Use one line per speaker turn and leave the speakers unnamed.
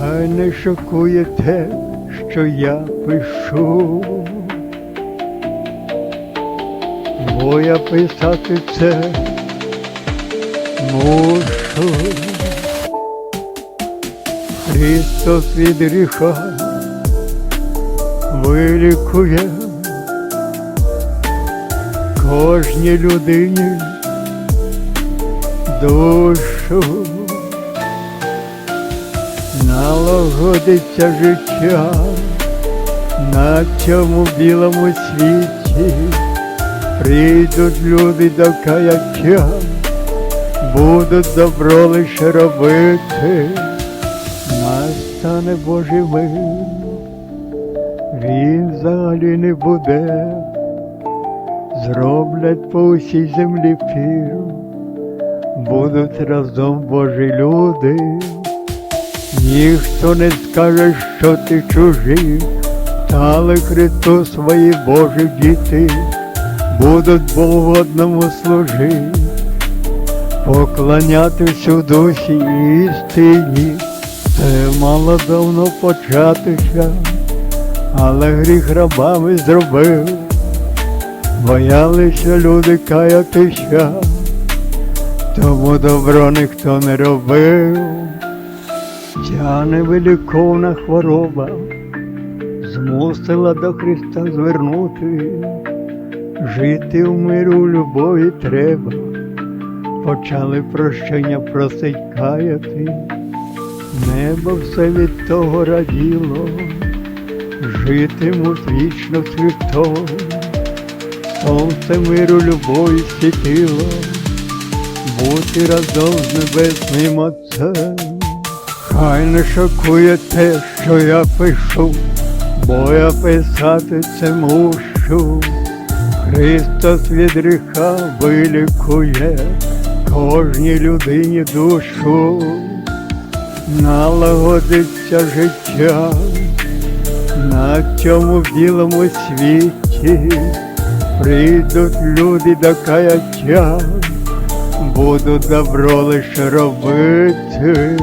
Хай не шокує те, що я пишу. Бо я писати це мушу. Христос від гріха вилікує кожній людині душу. Налагодиться життя на цьому білому світі, прийдуть люди до каяття, будуть добро лише робити, настане Божий мир, він взагалі не буде, зроблять по усій землі пір, будуть разом Божі люди. Ніхто не скаже, що ти чужий, але Христос свої Божі діти будуть Богу одному служити, поклонятись у душі істині. Це мало давно початися, але гріх рабами зробив, боялися люди каятися, тому добро ніхто не робив. Ця невиліковна хвороба змусила до Христа звернути, жити в миру, любові треба, почали прощення просить каяти, небо все від того раділо, житимуть вічно світом, сонце миру, любові світило, бути разом з небесним Отцем. Хай не шокує те, що я пишу, бо я писати це мушу. Христос від гріха вилікує кожній людині душу, налагодиться життя на цьому білому світі, прийдуть люди до каяття, будуть добро лише робити.